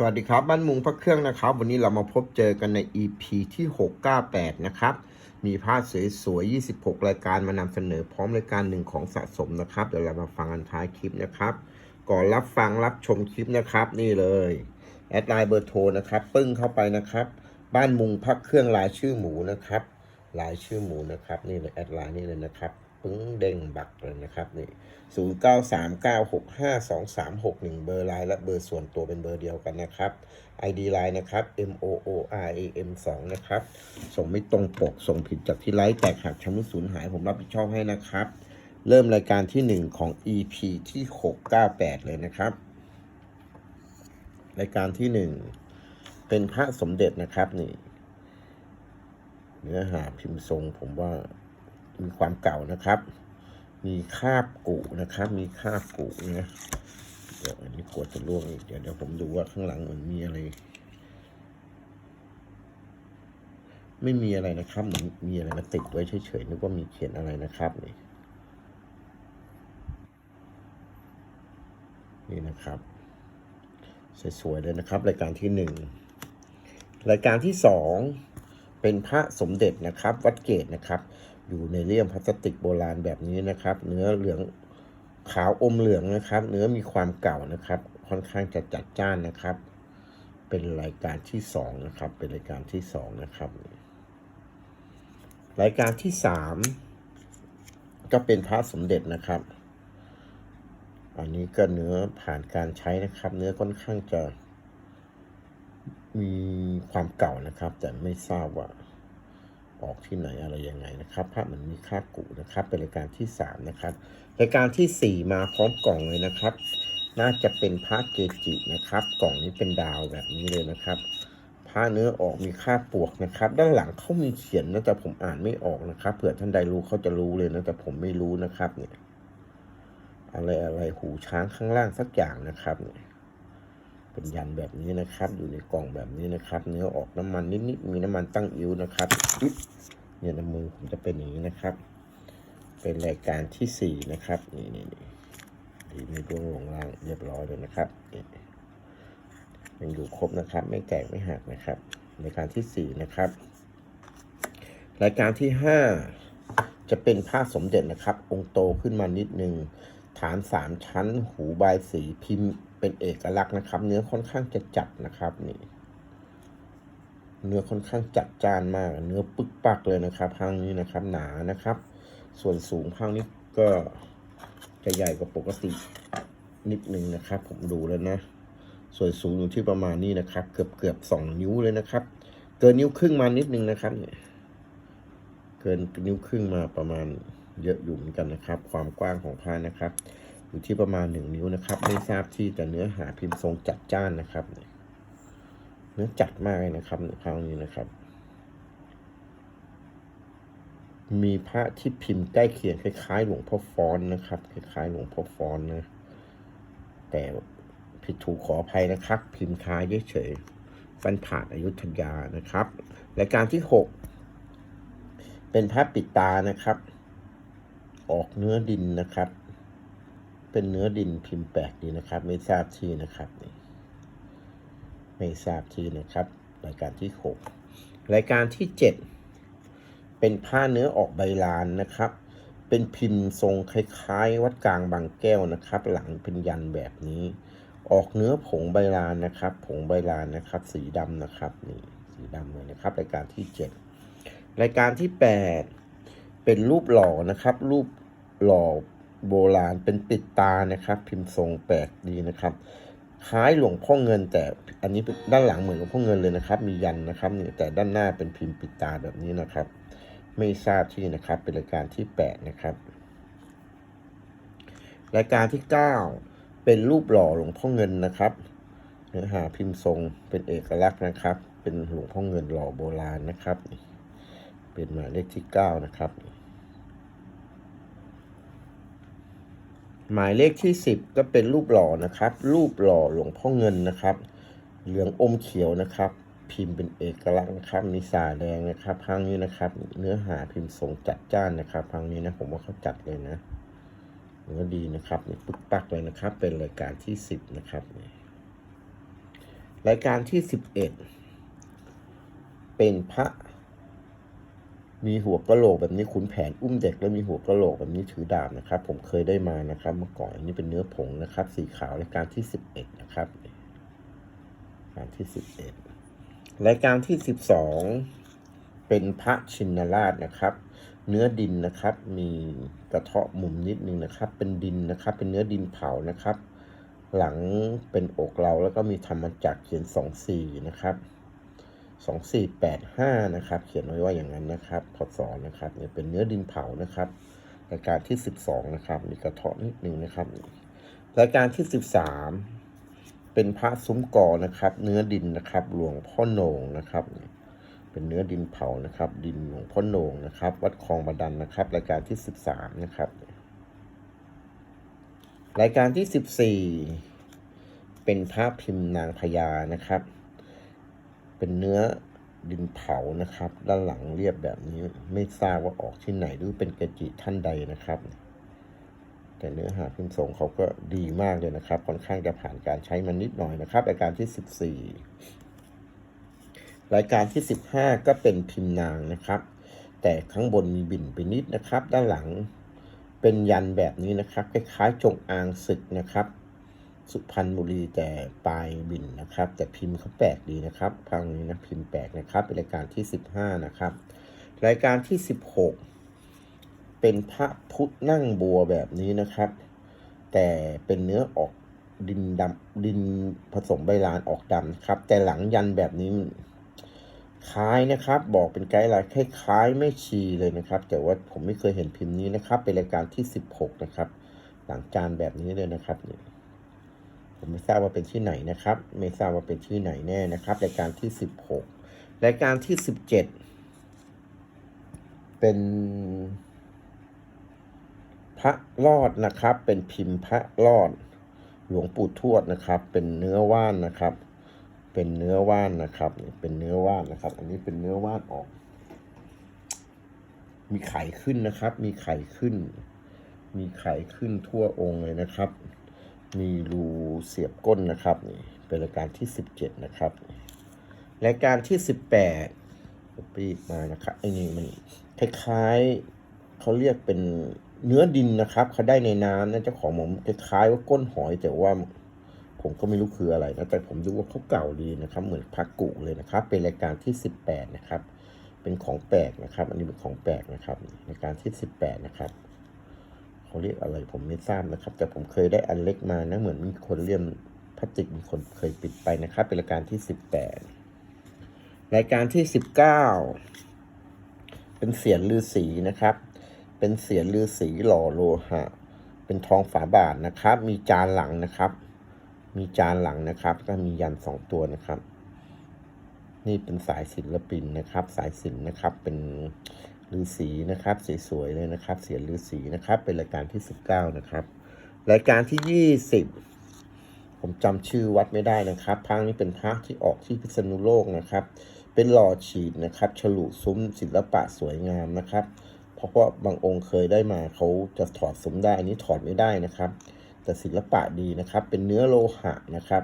สวัสดีครับ บ้านมุงพระเครื่องนะครับ วันนี้เรามาพบเจอกันใน EP ที่ 698 นะครับ มีภาพสวยๆ26 รายการมานำเสนอพร้อมรายการหนึ่งของสะสมนะครับ เดี๋ยวเรามาฟังกันท้ายคลิปนะครับ ก่อนรับฟังรับชมคลิปนะครับ นี่เลย แอดไลน์เบอร์โทรนะครับ ปึ้งเข้าไปนะครับ บ้านมุงพักเครื่องลายชื่อหมูนะครับลายชื่อหมูนะครับ นี่เลยแอดไลน์นี่เลยนะครับ ปึ้งเด้งบักเลยนะครับนี่0 9 3 9 6 5 2 3 6 1เก้าหกห้าสองสามหกหนึ่งเบอร์ไลน์และเบอร์ส่วนตัวเป็นเบอร์เดียวกันนะครับ ID ไลน์นะครับ M O O R A M 2นะครับ ส่งไม่ตรงปก ส่งผิดจากที่ไลฟ์แตกหักชำรุดสูญหายผมรับผิดชอบให้นะครับ เริ่มรายการที่1ของ EP ที่698เลยนะครับ รายการที่1เป็นพระสมเด็จนะครับนี่เนื้อหาพิมพ์ทรงผมว่า มีความเก่านะครับ มีคาบกุนะครับ มีคาบกุนะเดี๋ยวอันนี้กดจะล่วงอีกเดี๋ยวเดี๋ยวผมดูว่าข้างหลังมันมีอะไร ไม่มีอะไรนะครับเหมือนมีอะไรมาติดไว้เฉยๆนึกว่ามีเขียนอะไรนะครับนี่นี่นะครับสวยๆเลยนะครับ รายการที่หนึ่งรายการที่สองเป็นพระสมเด็จนะครับ วัดเกตนะครับ อยู่ในเลี่ยมพลาสติกโบราณแบบนี้นะครับ เนื้อเหลืองขาวอมเหลืองนะครับ เนื้อมีความเก่านะครับ ค่อนข้างจะจัดจ้านนะครับ เป็นรายการที่สองนะครับ เป็นรายการที่สองนะครับ รายการที่สามก็เป็นพระสมเด็จนะครับ อันนี้ก็เนื้อผ่านการใช้นะครับ เนื้อค่อนข้างจะมีความเก่านะครับ แต่ไม่ทราบว่า ออกที่ไหนอะไรยังไงนะครับภาพมันมีค่ากุนะครับ เป็นรายการที่สามนะครับรายการที่สี่มาพร้อมกล่องเลยนะครับ น่าจะเป็นพระเกจินะครับ กล่องนี้เป็นดาวแบบนี้เลยนะครับผ้าเนื้อออกมีค่าปวกนะครับ ด้านหลังเขามีเขียนนะแต่ผมอ่านไม่ออกนะครับเผื่อท่านใดรู้เขาจะรู้เลยนะแต่ผมไม่รู้นะครับเนี่ยอะไรอะไรหูช้างข้างล่างสักอย่างนะครับเนี่ย เป็นยันแบบนี้นะครับ อยู่ในกล่องแบบนี้นะครับ เนื้อออกน้ำมันนิดๆมีน้ำมันตั้งอิ้วนะครับเนี่ยน้ำมือผมจะเป็นอย่างนี้นะครับ เป็นรายการที่สี่นะครับนี่นี่ดีม่ร่วงลงล่างเรียบร้อยเลยนะครับยังอยู่ครบนะครับ ไม่แตกไม่หักนะครับ รายการที่สี่นะครับ รายการที่ห้าจะเป็นผ้าสมเด็จนะครับ องค์โตขึ้นมานิดนึงฐานสามชั้น หูบายสีพิมพ์ เป็นเอกลักษณ์นะครับ เนื้อค่อนข้างจะจัดนะครับนี่ เนื้อค่อนข้างจัดจานมาก เนื้อปึกปักเลยนะครับพังนี้นะครับ หนานะครับ ส่วนสูงพังนี้ก็จะใหญ่กว่าปกตินิดนึงนะครับ ผมดูแล้วนะ ส่วนสูงอยู่ที่ประมาณนี้นะครับ เกือบเกือบสองนิ้วเลยนะครับ เกินนิ้วครึ่งมานิดนึงนะครับเนี่ยเกินนิ้วครึ่งมาประมาณเยอะอยู่เหมือนกันนะครับ ความกว้างของผ้านะครับ อยู่ที่ประมาณหนึ่งนิ้วนะครับ ไม่ทราบที่แต่เนื้อหาพิมพ์ทรงจัดจ้านนะครับ เนื้อจัดมากเลยนะครับคราวนี้นะครับ มีพระที่พิมพ์ใกล้เคียงคล้ายๆ หลวงพ่อฟอนนะครับคล้ายๆหลวงพ่อฟอนนะ แต่ผิดถูกขออภัยนะครับ พิมพ์คล้ายเฉยๆฟันผ่านอายุทยานะครับรายการที่หกเป็นพระปิดตานะครับ ออกเนื้อดินนะครับ เป็นเนื้อดินพิมพ์แปลกดีนะครับ ไม่ทราบที่อนะครับนี่ไม่ทราบที่อนะครับ รายการที่หกรายการที่เจ็ดเป็นผ้าเนื้อออกใบลานนะครับ เป็นพิมพ์ทรงคล้ายๆ วัดกลางบางแก้วนะครับ หลังเป็นยันแบบนี้ ออกเนื้อผงใบลานนะครับ ผงใบลานนะครับ สีดำนะครับนี่สีดำเลยนะครับ รายการที่เจ็ดรายการที่แปดเป็นรูปหล่อนะครับ รูปหล่อ โบราณเป็นปิดตานะครับ พิมพ์ทรงแปลกดีนะครับ คล้ายหลวงพ่อเงิน แต่อันนี้ด้านหลังเหมือนหลวงพ่อเงินเลยนะครับ มียันนะครับนี่แต่ด้านหน้าเป็นพิมพ์ปิดตาแบบนี้นะครับ ไม่ทราบที่นะครับ เป็นรายการที่แปดนะครับ รายการที่เก้าเป็นรูปหล่อหลวงพ่อเงินนะครับ เนื้อหาพิมพ์ทรงเป็นเอกลักษณ์นะครับ เป็นหลวงพ่อเงินหล่อโบราณนะครับ เป็นหมายเลขที่เก้านะครับ หมายเลขที่สิบก็เป็นรูปหล่อนะครับ รูปหล่อหลวงพ่อเงินนะครับ เหลืองอมเขียวนะครับ พิมพ์เป็นเอกลักษณ์นะครับ มีสาแดงนะครับพังนี้นะครับ เนื้อหาพิมพ์ทรงจัดจ้านนะครับพังนี้นะผมว่าเขาจัดเลยนะเนื้อดีนะครับนี่ปึ๊กปักเลยนะครับ เป็นรายการที่สิบนะครับ รายการที่สิบเอ็ดเป็นพระ มีหัวกระโหลกแบบนี้ขุนแผนอุ้มเด็กแล้วมีหัวกระโหลกแบบนี้ถือดาบนะครับ ผมเคยได้มานะครับเมื่อก่อนอันนี้เป็นเนื้อผงนะครับ สีขาวรายการที่สิบเอ็ดนะครับรายการที่สิบเอ็ดรายการที่สิบสองเป็นพระชินราชนะครับ เนื้อดินนะครับ มีกระเทาะมุมนิดนึงนะครับ เป็นดินนะครับ เป็นเนื้อดินเผานะครับ หลังเป็นอกเราแล้วก็มีธรรมจักรเขียนสองสี่นะครับ สองสี่แปดห้านะครับ เขียนไว้ว่าอย่างนั้นนะครับพศนะครับเนี่ยเป็นเนื้อดินเผานะครับรายการที่สิบสองนะครับมีกระเทาะนิดนึงนะครับรายการที่สิบสามเป็นพระซุ้มกอนะครับ เนื้อดินนะครับ หลวงพ่อโหนงนะครับ เป็นเนื้อดินเผานะครับ ดินหลวงพ่อโหนงนะครับ วัดคลองบาดันนะครับ รายการที่สิบสามนะครับ รายการที่สิบสี่เป็นพระพิมพ์นางพญานะครับ เป็นเนื้อดินเผานะครับ ด้านหลังเรียบแบบนี้ไม่ทราบว่าออกที่ไหนหรือเป็นกระจิท่านใดนะครับ แต่เนื้อหาพิมพ์ทรงเขาก็ดีมากเลยนะครับ ค่อนข้างจะผ่านการใช้มันนิดหน่อยนะครับรายการที่สิบสี่รายการที่สิบห้าก็เป็นพิมพ์นางนะครับ แต่ข้างบนมีบิ่นไปนิดนะครับ ด้านหลังเป็นยันแบบนี้นะครับคล้ายๆจงอางศึกนะครับ สุพรรณบุรีแต่ปลายบินนะครับ แต่พิมพ์เขาแปลกดีนะครับพังนี้นะพิมพ์แปลกนะครับ เป็นรายการที่ 15 นะครับ รายการที่ 16 เป็นพระพุทธนั่งบัวแบบนี้นะครับ แต่เป็นเนื้อออกดินดำดินผสมใบลานออกดำนะครับ แต่หลังยันแบบนี้คล้ายนะครับ บอกเป็นไกด์ไลน์คล้ายๆไม่ชีเลยนะครับ แต่ว่าผมไม่เคยเห็นพิมพ์นี้นะครับ เป็นรายการที่ 16 นะครับ หลังจานแบบนี้เลยนะครับนี่ ผมไม่ทราบว่าเป็นที่ไหนนะครับ ไม่ทราบว่าเป็นที่ไหนแน่นะครับ รายการที่ 16 รายการที่ 17 เป็นพระรอดนะครับ เป็นพิมพ์พระรอด หลวงปู่ทวดนะครับ เป็นเนื้อว่านนะครับ เป็นเนื้อว่านนะครับ เป็นเนื้อว่านนะครับ อันนี้เป็นเนื้อว่านออก มีไข่ขึ้นนะครับ มีไข่ขึ้น มีไข่ขึ้นทั่วองค์เลยนะครับ มีรูเสียบก้นนะครับนี่เป็นรายการที่สิบเจ็ดนะครับ รายการที่สิบแปดปีกมานะครับไอ้นี่มันคล้ายๆเขาเรียกเป็นเนื้อดินนะครับเขาได้ในน้ำนะเจ้าของผมคล้ายๆว่าก้นหอยแต่ว่าผมก็ไม่รู้คืออะไรนะแต่ผมดูว่าเขาเก่าดีนะครับ เหมือนพักกุเลยนะครับ เป็นรายการที่สิบแปดนะครับ เป็นของแปลกนะครับ อันนี้เป็นของแปลกนะครับรายการที่สิบแปดนะครับ เขาเรียกอะไรผมไม่ทราบนะครับ แต่ผมเคยได้อันเล็กมานะเหมือนมีคนเลี่ยมพลาสติกมีคนเคยปิดไปนะครับ เป็นรายการที่สิบแปดรายการที่สิบเก้าเป็นเสียนลือสีนะครับ เป็นเสียนลือสีหล่อโลหะ เป็นทองฝาบาทนะครับ มีจานหลังนะครับ มีจานหลังนะครับ ก็มียันสองตัวนะครับ นี่เป็นสายศิลปินนะครับ สายศิลป์นะครับ เป็น ฤาษีนะครับสวยๆเลยนะครับ เสียนฤาษีนะครับ เป็นรายการที่ 19 นะครับ รายการที่ 20 ผมจำชื่อวัดไม่ได้นะครับพระนี้เป็นพระที่ออกที่พิษณุโลกนะครับ เป็นหล่อฉีดนะครับฉลุซุ้มศิลปะสวยงามนะครับ เพราะว่าบางองค์เคยได้มาเขาจะถอดซุ้มได้อันนี้ถอดไม่ได้นะครับ แต่ศิลปะดีนะครับ เป็นเนื้อโลหะนะครับ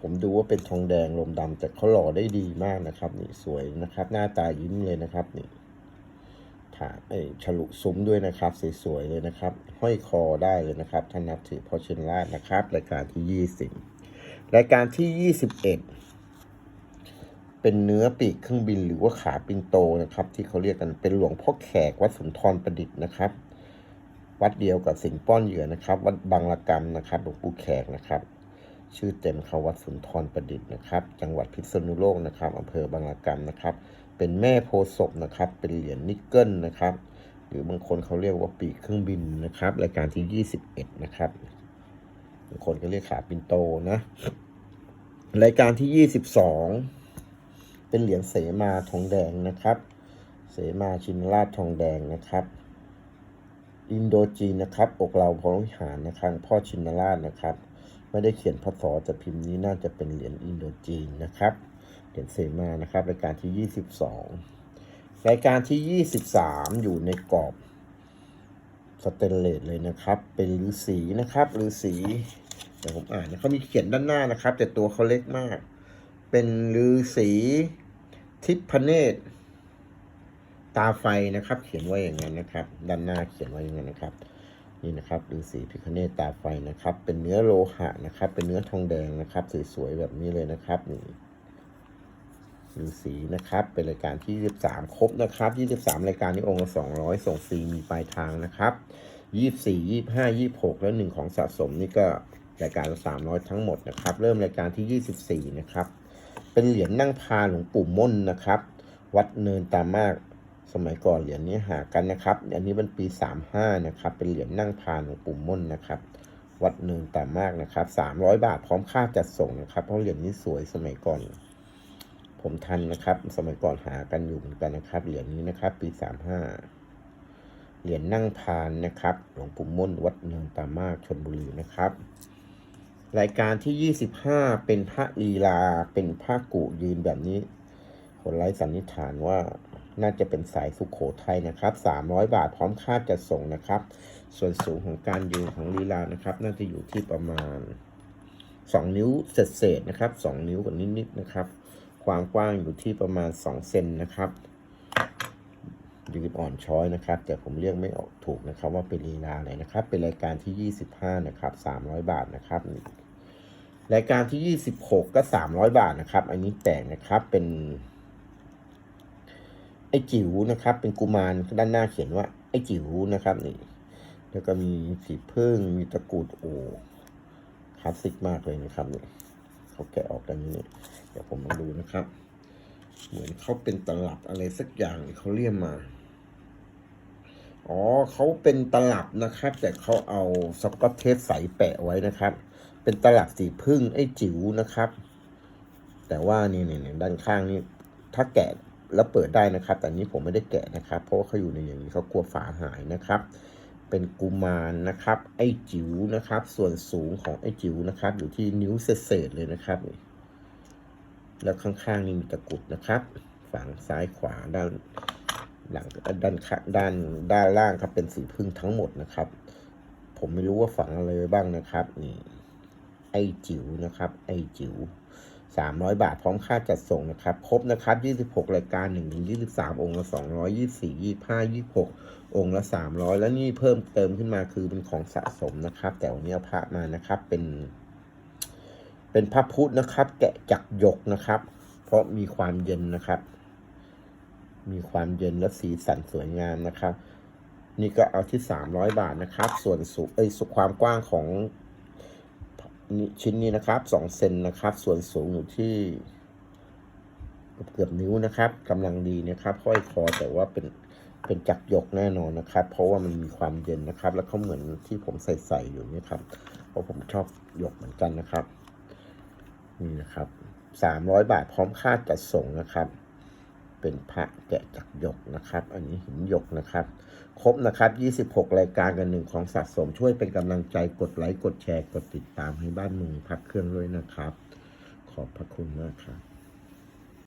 ผมดูว่าเป็นทองแดงลมดำแต่เขาหล่อได้ดีมากนะครับ นี่สวยนะครับ หน้าตายิ้มเลยนะครับนี่ ผ่าไอ้ฉลุซุ้มด้วยนะครับ สวยๆเลยนะครับ ห้อยคอได้เลยนะครับท่านนับถือพ่อเชนราชนะครับ รายการที่ยี่สิบรายการที่ยี่สิบเอ็ดเป็นเนื้อปีกเครื่องบินหรือว่าขาปิงโตนะครับ ที่เขาเรียกกันเป็นหลวงพ่อแขกวัดสุนทรประดิษฐ์นะครับ วัดเดียวกับสิงห์ป้อนเหยื่อนะครับ วัดบางละกรรมนะครับหลวงปู่แขกนะครับชื่อเต็มเขาวัดสุนทรประดิษฐ์นะครับ จังหวัดพิษณุโลกนะครับอำเภอบางละกรรมนะครับ เป็นแม่โพศพนะครับ เป็นเหรียญนิกเกิลนะครับ หรือบางคนเขาเรียกว่าปีกเครื่องบินนะครับ รายการที่ 21 นะครับบางคนก็เรียกขาปินโตนะ รายการที่ 22 เป็นเหรียญเสมาทองแดงนะครับ เสมาชินราชทองแดงนะครับ อินโดจีนนะครับ อกเราพระวิหารนะครับพ่อชินราชนะครับ ไม่ได้เขียนพศแต่พิมพ์นี้น่าจะเป็นเหรียญอินโดจีนนะครับ เหรียญเสมานะครับ รายการที่ 22 รายการที่ 23 อยู่ในกรอบสเตนเลสเลยนะครับ เป็นฤาษีนะครับฤาษีเดี๋ยวผมอ่านนะเขามีเขียนด้านหน้านะครับ แต่ตัวเขาเล็กมาก เป็นฤาษีทิพเนตรตาไฟนะครับ เขียนไว้อย่างนั้นนะครับ ด้านหน้าเขียนไว้อย่างนั้นนะครับ นี่นะครับฤาษีพิคเนตตาไฟนะครับ เป็นเนื้อโลหะนะครับ เป็นเนื้อทองแดงนะครับ สวยๆแบบนี้เลยนะครับนี่ ฤาษีนะครับ เป็นรายการที่ 23 ครบนะครับ 23 รายการนี้องค์ละ200 ส่งฟรีมีปลายทางนะครับ 24 25 26 แล้วหนึ่งของสะสมนี่ก็รายการละ300 ทั้งหมดนะครับ เริ่มรายการที่ 24 นะครับ เป็นเหรียญนั่งพาหลวงปู่ม่นนะครับ วัดเนินตามากสมัยก่อนเหรียญนี้หากันนะครับ อันนี้เป็นปี 35 นะครับ เป็นเหรียญนั่งพานหลวงปู่ม่นนะครับวัดเนินตามากนะครับ 300 บาทพร้อมค่าจัดส่งนะครับ เพราะเหรียญนี้สวยสมัยก่อน ผมทันนะครับ สมัยก่อนหากันอยู่เหมือนกันนะครับ เหรียญนี้นะครับ ปี35เหรียญนั่งพานนะครับ หลวงปู่ม่นวัดเนินตามากชนบุรีนะครับ รายการที่ 25 เป็นพระลีลา เป็นพระกุยืนแบบนี้ คนไร้สันนิษฐานว่าน่าจะเป็นสายสุขโขทัยนะครับ 300 บาทพร้อมค่าจัดส่งนะครับ ส่วนสูงของการยืนของลีลานะครับ น่าจะอยู่ที่ประมาณ 2 นิ้วเศษๆนะครับ 2 นิ้วกว่านิดๆนะครับ ความกว้างอยู่ที่ประมาณ2เซนนะครับยืนอ่อนช้อยนะครับ แต่ผมเรียกไม่ออกถูกนะครับ ว่าเป็นลีลาไรนะครับ เป็นรายการที่ 25 นะครับ 300 บาทนะครับ รายการที่ 26 ก็ 300 บาทนะครับ อันนี้แต่งนะครับเป็น ไอจิ๋วนะครับ เป็นกุมารด้านหน้าเขียนว่า ไอจิ๋วนะครับนี่แล้วก็มีสีพึ่งมีตะกรุดโอ้คลาสสิกมากเลยนะครับนี่ เขาแกะออกด้านนี้ เดี๋ยวผมมาดูนะครับ เหมือนเขาเป็นตลับอะไรสักอย่างเขาเรียกมา อ๋อเขาเป็นตลับนะครับ แต่เขาเอาสกอตเทปใสแปะไว้นะครับ เป็นตลับสีพึ่งไอ้จิ๋วนะครับ แต่ว่านี่เนี่ยด้านข้างนี่ถ้าแกะแล้วเปิดได้นะครับ แต่นนี้ผมไม่ได้แกะนะครับ เพราะว่าเขาอยู่ในอย่างนี้เขากลัวฝาหายนะครับ เป็นกุมารนะครับ ไอจิ๋วนะครับ ส่วนสูงของไอจิ๋วนะครับ อยู่ที่นิ้วเศษเลยนะครับ แล้วข้างๆนี่มีตะกุดนะครับ ฝั่งซ้ายขวาด้านหลังด้านข้างด้านด้านล่างครับเป็นสีพึ่งทั้งหมดนะครับ ผมไม่รู้ว่าฝังอะไรบ้างนะครับ นี่ ไอจิ๋วนะครับ ไอจิ๋ว สามร้อยบาทพร้อมค่าจัดส่งนะครับ ครบนะครับยี่สิบหกรายการหนึ่งถึงยี่สิบสามองค์ละสองร้อยยี่สี่ยี่ห้ายี่หกองค์ละสามร้อยแล้วนี่เพิ่มเติมขึ้นมาคือเป็นของสะสมนะครับ แต่วันนี้เอาพระมานะครับเป็น เป็นพระพุทธนะครับ แกะจากหยกนะครับ เพราะมีความเย็นนะครับ มีความเย็นและสีสันสวยงามนะครับ นี่ก็เอาที่สามร้อยบาทนะครับ ส่วนสูงเอ้ยสุดความกว้างของ ชิ้นนี้นะครับสองเซนนะครับ ส่วนสูงอยู่ที่เกือบนิ้วนะครับกำลังดีนะครับห้อยคอแต่ว่าเป็นเป็นจักรยกแน่นอนนะครับ เพราะว่ามันมีความเย็นนะครับ แล้วเขาเหมือนที่ผมใส่ใส่อยู่นี่ครับ เพราะผมชอบหยกเหมือนกันนะครับ นี่นะครับสามร้อยบาทพร้อมค่าจัดส่งนะครับ เป็นพระแกะจากหยกนะครับ อันนี้หินหยกนะครับ ครบนะครับ 26 รายการกันหนึ่งของสะสมช่วยเป็นกำลังใจกดไลค์กดแชร์กดติดตามให้บ้านเมืองพักเครื่องด้วยนะครับ ขอบพระคุณมากครับ